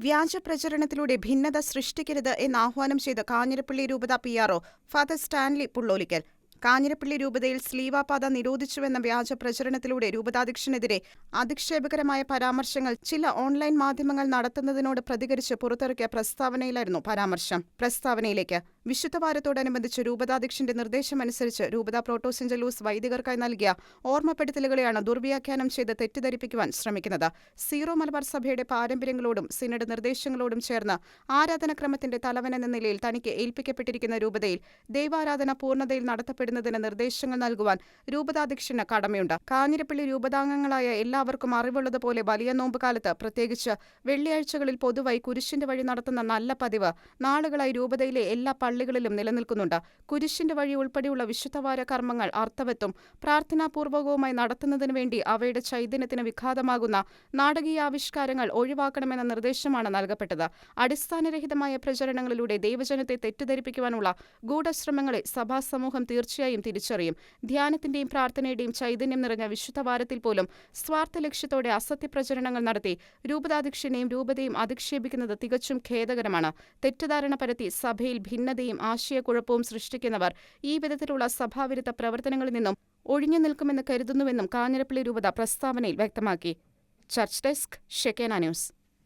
വ്യാജ പ്രചരണത്തിലൂടെ ഭിന്നത സൃഷ്ടിക്കരുത് എന്ന് ആഹ്വാനം ചെയ്ത കാഞ്ഞിരപ്പള്ളി രൂപത P R father Stanley Pullolickal. Kanjirappally രൂപതയിൽ സ്ലീവാപാത നിരോധിച്ചുവെന്ന വ്യാജ പ്രചരണത്തിലൂടെ രൂപതാധ്യക്ഷനെതിരെ അധിക്ഷേപകരമായ പരാമർശങ്ങൾ ചില ഓൺലൈൻ മാധ്യമങ്ങൾ നടത്തുന്നതിനോട് പ്രതികരിച്ച് പുറത്തിറക്കിയ പ്രസ്താവനയിലായിരുന്നു പരാമർശം. പ്രസ്താവനയിലേക്ക് വിശുദ്ധവാരത്തോടനുബന്ധിച്ച് രൂപതാധ്യക്ഷന്റെ നിർദ്ദേശമനുസരിച്ച് രൂപത പ്രോട്ടോസിഞ്ചലൂസ് വൈദികർക്കായി നൽകിയ ഓർമ്മപ്പെടുത്തലുകളെയാണ് ദുർവ്യാഖ്യാനം ചെയ്ത് തെറ്റിദ്ധരിപ്പിക്കുവാൻ ശ്രമിക്കുന്നത്. സീറോ മലബാർ സഭയുടെ പാരമ്പര്യങ്ങളോടും സിനഡ് നിർദ്ദേശങ്ങളോടും ചേർന്ന് ആരാധനക്രമത്തിന്റെ തലവൻ എന്ന നിലയിൽ തനിക്ക് ഏൽപ്പിക്കപ്പെട്ടിരിക്കുന്ന രൂപതയിൽ ദൈവാരാധന പൂർണതയിൽ നടത്തപ്പെടുന്നതിന് നിർദ്ദേശങ്ങൾ നൽകുവാൻ രൂപതാധ്യക്ഷന് കടമയുണ്ട്. കാഞ്ഞിരപ്പള്ളി രൂപതാംഗങ്ങളായ എല്ലാവർക്കും അറിവുള്ളതുപോലെ വലിയ നോമ്പ് കാലത്ത് പ്രത്യേകിച്ച് വെള്ളിയാഴ്ചകളിൽ പൊതുവായി കുരിശിന്റെ വഴി നടത്തുന്ന നല്ല പതിവ് നാളുകളായി രൂപതയിലെ എല്ലാ പള്ളികളിലും നിലനിൽക്കുന്നുണ്ട്. കുരിശിന്റെ വഴി ഉൾപ്പെടെയുള്ള വിശുദ്ധവാര കർമ്മങ്ങൾ അർത്ഥവത്തും പ്രാർത്ഥനാപൂർവകവുമായി നടത്തുന്നതിനു വേണ്ടി അവയുടെ ചൈതന്യത്തിന് വിഘാതമാകുന്ന നാടകീയാവിഷ്കാരങ്ങൾ ഒഴിവാക്കണമെന്ന നിർദ്ദേശമാണ് നൽകപ്പെട്ടത്. അടിസ്ഥാനരഹിതമായ പ്രചരണങ്ങളിലൂടെ ദൈവജനത്തെ തെറ്റിദ്ധരിപ്പിക്കുവാനുള്ള ഗൂഢശ്രമങ്ങളെ സഭാസമൂഹം തീർച്ചയായും തിരിച്ചറിയും. ധ്യാനത്തിന്റെയും പ്രാർത്ഥനയുടെയും ചൈതന്യം നിറഞ്ഞ വിശുദ്ധവാരത്തിൽ പോലും സ്വാർത്ഥ ലക്ഷ്യത്തോടെ അസത്യപ്രചരണങ്ങൾ നടത്തി രൂപതാധ്യക്ഷനെയും രൂപതയും അധിക്ഷേപിക്കുന്നത് തികച്ചും ഖേദകരമാണ്. തെറ്റിദ്ധാരണ പരത്തി സഭയിൽ ഭിന്നതയും ആശയക്കുഴപ്പവും സൃഷ്ടിക്കുന്നവർ ഈ വിധത്തിലുള്ള സഭാവിരുദ്ധ പ്രവർത്തനങ്ങളിൽ നിന്നും ഒഴിഞ്ഞു നിൽക്കുമെന്ന് കരുതുന്നുവെന്നും കാഞ്ഞിരപ്പള്ളി രൂപത പ്രസ്താവനയിൽ വ്യക്തമാക്കി. Church desk Shekinah news.